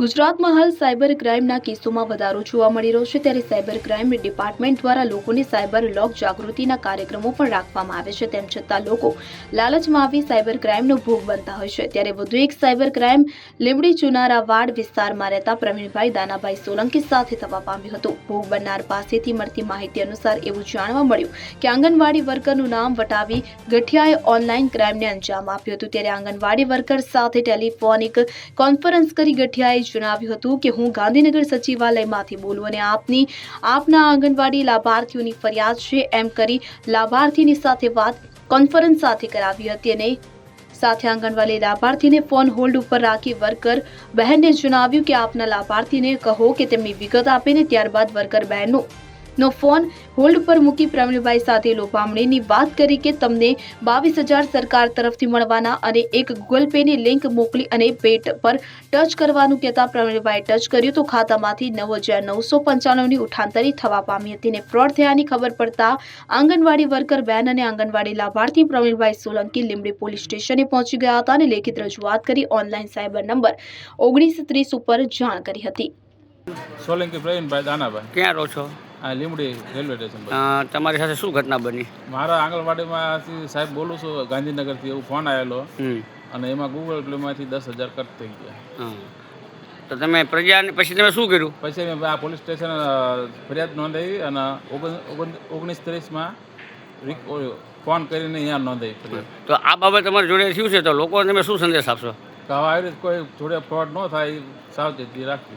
ગુજરાતમાં હાલ સાયબર ક્રાઇમના કેસોમાં વધારો જોવા મળી રહ્યો છે. ત્યારે સાયબર ક્રાઇમ ડિપાર્ટમેન્ટ દ્વારા લોકોને સાયબર લોક જાગૃતિના કાર્યક્રમો પણ રાખવામાં આવે છે. તેમ છતાં લોકો લાલચમાં આવી સાયબર ક્રાઇમનો ભોગ બનતા હોય છે. ત્યારે વધુ એક સાયબર ક્રાઇમ લીમડી ચુનારા વાડ વિસ્તારમાં રહેતા પ્રવીણભાઈ દાનાભાઈ સોલંકી સાથે થવા પામ્યું હતું. ભોગ બનનાર પાસેથી મળતી માહિતી અનુસાર એવું જાણવા મળ્યું કે આંગણવાડી વર્કરનું નામ વટાવી ગઠિયાએ ઓનલાઈન ક્રાઇમને અંજામ આપ્યું હતું. ત્યારે આંગણવાડી વર્કર સાથે ટેલિફોનિક કોન્ફરન્સ કરી ગઠિયાએ જણાવ્યું હતું કે હું ગાંધીનગર સચિવાલયમાંથી બોલું અને આપની, આપના આંગણવાડી લાભાર્થીઓની ફરિયાદ છે એમ કરી લાભાર્થીની સાથે વાત કોન્ફરન્સ સાથે કરાવી હતી અને સાથે આંગણવાડી લાભાર્થીને ફોન હોલ્ડ ઉપર રાખી વર્કર બહેનને જણાવ્યું કે આપના લાભાર્થીને કહો કે તેમની વિગત આપીને ત્યારબાદ વર્કર બહેનનો નો ફોન હોલ્ડ પર મૂકી પ્રવીણભાઈ સાથે લોભામણીની વાત કરી કે તમને બાવીસ હજાર સરકાર તરફથી મળવાના અને એક ગૂગલ પેની લિંક મોકલી અને પેટ પર ટચ કરવાનું કહેતા પ્રવીણભાઈ ટચ કર્યું તો ખાતામાંથી નવ હજાર નવસો પંચાણુંની ઉઠાંતરી થવા પામી હતી અને ફ્રોડ થયાની ખબર પડતા આંગણવાડી વર્કર બેન અને આંગણવાડી લાભાર્થી પ્રવીણભાઈ સોલંકી લીંબડી પોલીસ સ્ટેશને પહોંચી ગયા હતા અને લેખિત રજૂઆત કરી ઓનલાઈન સાયબર નંબર ઓગણીસ ત્રીસ ઉપર જાણ કરી હતી. સોલંકી પ્રવીણભાઈ દાનાભાઈ. ક્યાં રહો છો? લીમડી રેલવે સ્ટેશન પર. તમારી સાથે શું ઘટના બની? મારા આંગણવાડીમાંથી સાહેબ બોલું છું ગાંધીનગરથી એવું ફોન આવેલો. અને એમાં ગૂગલ પ્લેમાંથી દસ હજાર કટ થઈ ગયા. તો તમે પ્રજાને પછી તમે શું કર્યું? પછી મેં આ પોલીસ સ્ટેશન ફરિયાદ નોંધાવી અને ઓગણ- ઓગણ- ઓગણીસ ત્રીસમાં ફોન કરીને અહીંયા નોંધાવી ફરિયાદ. તો આ બાબત તમારી જોડે થયું છે તો લોકોને તમે શું સંદેશ આપશો? કે હવે આવી રીતે કોઈ જોડે ફ્રોડ ન થાય એ સાવચેતી રાખવી.